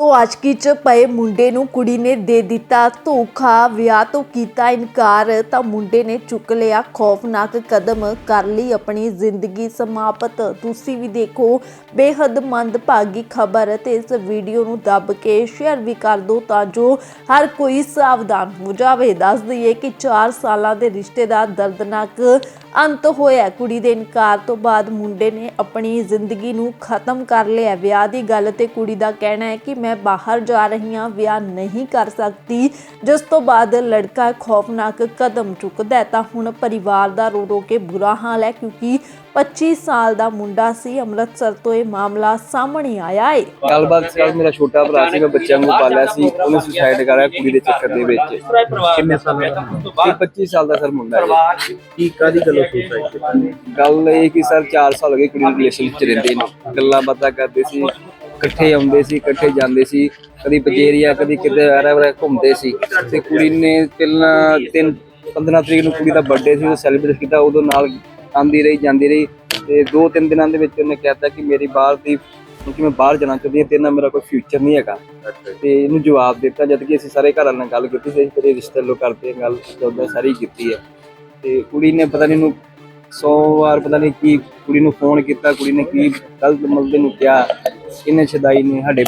ਉਹ ਆਸ਼ਕੀ ਚ ਪਏ ਮੁੰਡੇ ਨੂੰ ਕੁੜੀ ਨੇ ਦੇ ਦਿੱਤਾ ਧੋਖਾ, ਵਿਆਹ ਤੋਂ ਕੀਤਾ ਇਨਕਾਰ, ਤਾਂ ਮੁੰਡੇ ਨੇ ਚੁੱਕ ਲਿਆ ਖੌਫਨਾਕ ਕਦਮ, ਕਰ ਲਈ ਆਪਣੀ ਜ਼ਿੰਦਗੀ ਸਮਾਪਤ। ਤੁਸੀਂ ਵੀ ਦੇਖੋ, ਬੇਹੱਦ ਮੰਦਭਾਗੀ ਖਬਰ ਤੇ ਇਸ ਵੀਡੀਓ ਨੂੰ ਦੱਬ ਕੇ ਸ਼ੇਅਰ ਵੀ ਕਰ ਦਿਓ ਤਾਂ ਜੋ ਹਰ ਕੋਈ ਸਾਵਧਾਨ ਹੋ ਜਾਵੇ। ਦੱਸ ਦਈਏ ਕਿ 4 ਸਾਲਾਂ ਦੇ ਰਿਸ਼ਤੇ ਦਾ ਦਰਦਨਾਕ ਅੰਤ ਹੋਇਆ। ਕੁੜੀ ਦੇ ਇਨਕਾਰ ਤੋਂ ਬਾਅਦ ਮੁੰਡੇ ਨੇ ਆਪਣੀ ਜ਼ਿੰਦਗੀ ਨੂੰ ਖਤਮ ਕਰ ਲਿਆ। ਵਿਆਹ ਦੀ ਗੱਲ ਤੇ ਕੁੜੀ ਦਾ ਕਹਿਣਾ ਹੈ ਕਿ ਮੈਂ ਬਾਹਰ ਜਾ ਰਹੀ ਹਾਂ ਵਿਆਹ ਨਹੀਂ ਕਰ ਸਕਦੀ। ਜਿਸ ਤੋਂ ਬਾਅਦ ਲੜਕਾ ਖੌਫਨਾਕ ਕਦਮ ਚੁੱਕਦਾ ਤਾਂ ਹੁਣ ਪਰਿਵਾਰ ਦਾ ਰੋ ਰੋ ਕੇ ਬੁਰਾ ਹਾਲ ਹੈ ਕਿਉਂਕਿ 25 ਸਾਲ ਦਾ ਮੁੰਡਾ ਸੀ ਅੰਮ੍ਰਿਤਸਰ ਤੋਂ ਇਹ ਮਾਮਲਾ ਸਾਹਮਣੇ ਆਇਆ ਹੈ ਗੱਲਬਾਤ ਸੀ ਮੇਰਾ ਛੋਟਾ ਭਰਾ ਸੀ ਮੈਂ ਬੱਚਿਆਂ ਨੂੰ ਪਾਲਿਆ ਸੀ ਉਹਨੇ ਸੁਸਾਈਡ ਕਰਾਇਆ ਕੁੜੀ ਦੇ ਚੱਕਰ ਦੇ ਵਿੱਚ। ਕਿੰਨੇ ਸਾਲਾਂ ਦਾ ਇਹ 25 ਸਾਲ ਦਾ ਸਰ ਮੁੰਡਾ ਹੈ ਕੀ ਕਾਦੀ ਗੱਲੋਂ ਸੁਸਾਈਡ ਗੱਲ ਇਹ ਕਿ ਸਰ 4 ਸਾਲ ਹੋ ਗਏ ਕੁੜੀ ਨੂੰ ਰਿਲੇਸ਼ਨ ਵਿੱਚ ਰਹਿੰਦੇ ਨੇ। ਗੱਲਾਂ ਬਾਤਾਂ ਕਰਦੇ ਸੀ ਇਕੱਠੇ ਆਉਂਦੇ ਸੀ ਇਕੱਠੇ ਜਾਂਦੇ ਸੀ ਕਦੀ ਪਜੇਰੀਆ ਕਦੀ ਕਿਤੇ ਆਰਾ ਵਰਾ ਘੁੰਮਦੇ ਸੀ। ਤੇ ਕੁੜੀ ਨੇ ਪਹਿਲਾਂ ਤਿੰਨ 15 ਤਰੀਕ ਨੂੰ ਕੁੜੀ ਦਾ ਬਰਥਡੇ ਸੀ ਉਹ ਸੈਲੀਬ੍ਰੇਟ ਕੀਤਾ ਉਦੋਂ ਨਾਲ ਆਂਦੀ ਰਹੀ ਜਾਂਦੀ ਰਹੀ। ਤੇ ਦੋ ਤਿੰਨ ਦਿਨਾਂ ਦੇ ਵਿੱਚ ਉਹਨੇ ਕਹਿਤਾ ਕਿ ਮੇਰੀ ਬਾਹਰ ਦੀ ਕਿਉਂਕਿ ਮੈਂ ਬਾਹਰ ਜਾਣਾ ਚਾਹੁੰਦੀ ਹਾਂ ਤੇਰੇ ਨਾਲ ਮੇਰਾ ਕੋਈ ਫਿਊਚਰ ਨਹੀਂ ਹੈਗਾ। ਤੇ ਇਹਨੂੰ ਜਵਾਬ ਦਿੱਤਾ ਜਦ ਕਿ ਅਸੀਂ ਸਾਰੇ ਘਰ ਨਾਲ ਗੱਲ ਕੀਤੀ ਸੀ ਅਸੀਂ ਰਿਸ਼ਤੇ ਲੋ ਕਰਦੇ ਗੱਲ ਉਹਦਾ ਸਾਰੀ ਕੀਤੀ ਹੈ। ਤੇ ਕੁੜੀ ਨੇ ਪਤਾ ਨਹੀਂ ਇਹਨੂੰ 100 ਵਾਰ ਪਤਾ ਨਹੀਂ ਕੀ ਕੁੜੀ ਨੂੰ ਫੋਨ ਕੀਤਾ ਕੁੜੀ ਨੇ ਕੀ ਗਲਤ ਮਲਦੇ ਨੂੰ ਕਿਹਾ। ਇਹਨੇ ਛਦਾਈ ਨੇ ਸਾਡੇ